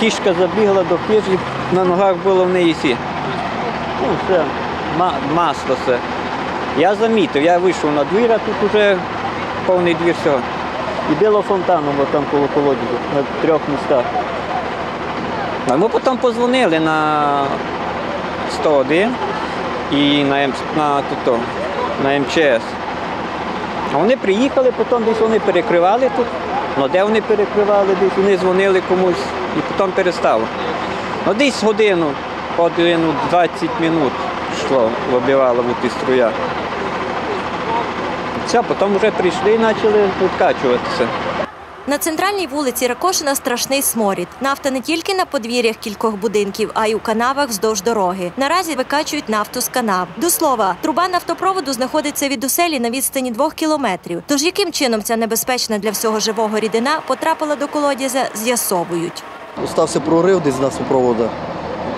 кішка забігла до хижі, на ногах було в неї сі. Ну, все, ма- масло все. Я замітив, я вийшов на двір, а тут вже повний двір всього. І било фонтаном от там коло колодязю на трьох містах. А ми потім позвонили на 101 і на, М, на, на МЧС. А вони приїхали, потім десь вони перекривали тут. Ну де вони перекривали, десь вони дзвонили комусь і потім перестало. Ну десь годину, годину 20 минут йшло, вибивало в струя. Все, потім вже прийшли і почали відкачуватися. На центральній вулиці Ракошина страшний сморід. Нафта не тільки на подвір'ях кількох будинків, а й у канавах вздовж дороги. Наразі викачують нафту з канав. До слова, труба нафтопроводу знаходиться від оселі на відстані двох кілометрів. Тож яким чином ця небезпечна для всього живого рідина потрапила до колодязя, з'ясовують. Стався прорив десь нафтопроводу.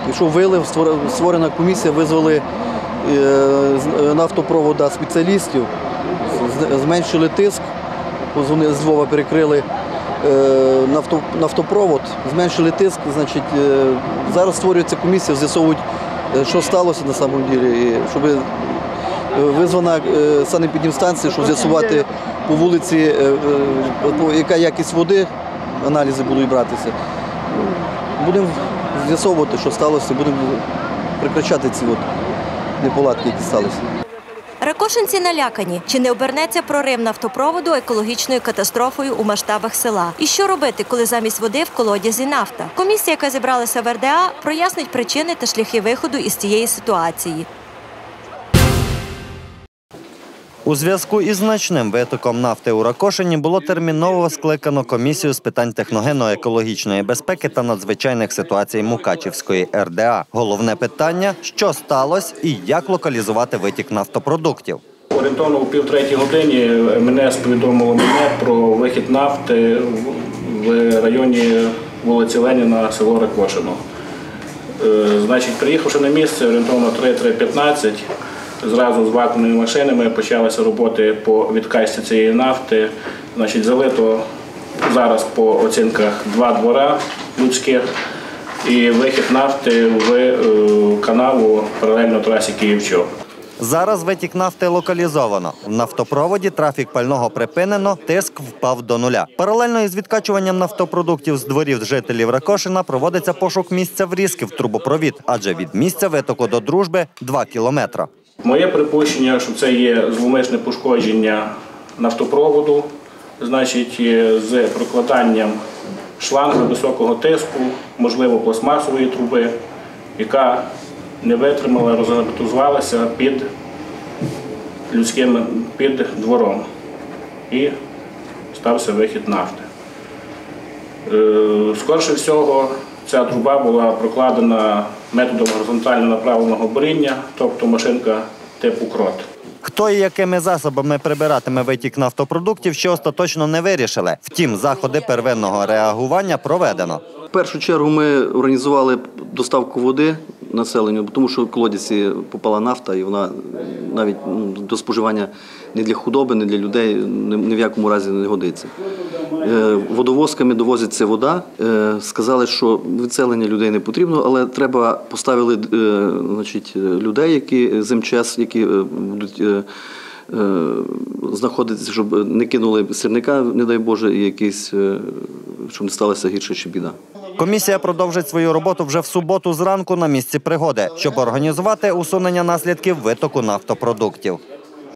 Пішов вилив, створ- створена комісія, визвали е, з е, нафтопровода спеціалістів, зменшили тиск, з Львова перекрили нафтопровод, зменшили тиск. Е, зараз створюється комісія, з'ясовують, е, що сталося на самом ділі, щоб е, визвана е, санепідемстанція, щоб з'ясувати по вулиці, е, е, яка якість води, аналізи будуть братися. Будемо з'ясовувати, що сталося, будемо прикрачати ці неполадки, які сталися. Ракошинці налякані, чи не обернеться прорив нафтопроводу екологічною катастрофою у масштабах села. І що робити, коли замість води в колодязі нафта? Комісія, яка зібралася в РДА, прояснить причини та шляхи виходу із цієї ситуації. У зв'язку із значним витоком нафти у Ракошині було терміново скликано комісію з питань техногенно-екологічної безпеки та надзвичайних ситуацій Мукачівської РДА. Головне питання: що сталося і як локалізувати витік нафтопродуктів. Орієнтовно о півтретій годині МНС повідомило мене про вихід нафти в- в районі вулиці Леніна, село Ракошино. Е, Значить, приїхавши на місце орієнтовно 3-3.15, зразу з вакуумними машинами почалися роботи по відкачці цієї нафти. Значить, залито зараз по оцінках два двора людських і вихід нафти в е, канаву паралельно трасі Київ-Чоп. Зараз витік нафти локалізовано. В нафтопроводі трафік пального припинено, тиск впав до нуля. Паралельно із відкачуванням нафтопродуктів з дворів жителів Ракошина проводиться пошук місця врізки в трубопровід, адже від місця витоку до дружби 2 кілометри. Моє припущення, що це є зловмисне пошкодження нафтопроводу, значить, е, з прокладанням шланга високого тиску, можливо, пластмасової труби, яка не витримала, розгерметизувалася під людським під двором. І стався вихід нафти. Е, Скорше всього, ця труба була прокладена методом горизонтально направленого буріння, тобто машинка типу крот. Хто і якими засобами прибиратиме витік нафтопродуктів, ще остаточно не вирішили. Втім, заходи первинного реагування проведено. В першу чергу ми організували доставку води населенню, тому що в колодязі попала нафта, і вона навіть ну, до споживання не для худоби, не для людей ні, в якому разі не годиться. Е, Водовозками довозиться вода. Е, Сказали, що відселення людей не потрібно, але треба поставили е, значить, людей, які з МЧС, які будуть. Знаходитися, щоб не кинули сірника, не дай Боже, і якийсь, е, щоб не сталося гірше чи біда. Комісія продовжить свою роботу вже в суботу зранку на місці пригоди, щоб організувати усунення наслідків витоку нафтопродуктів.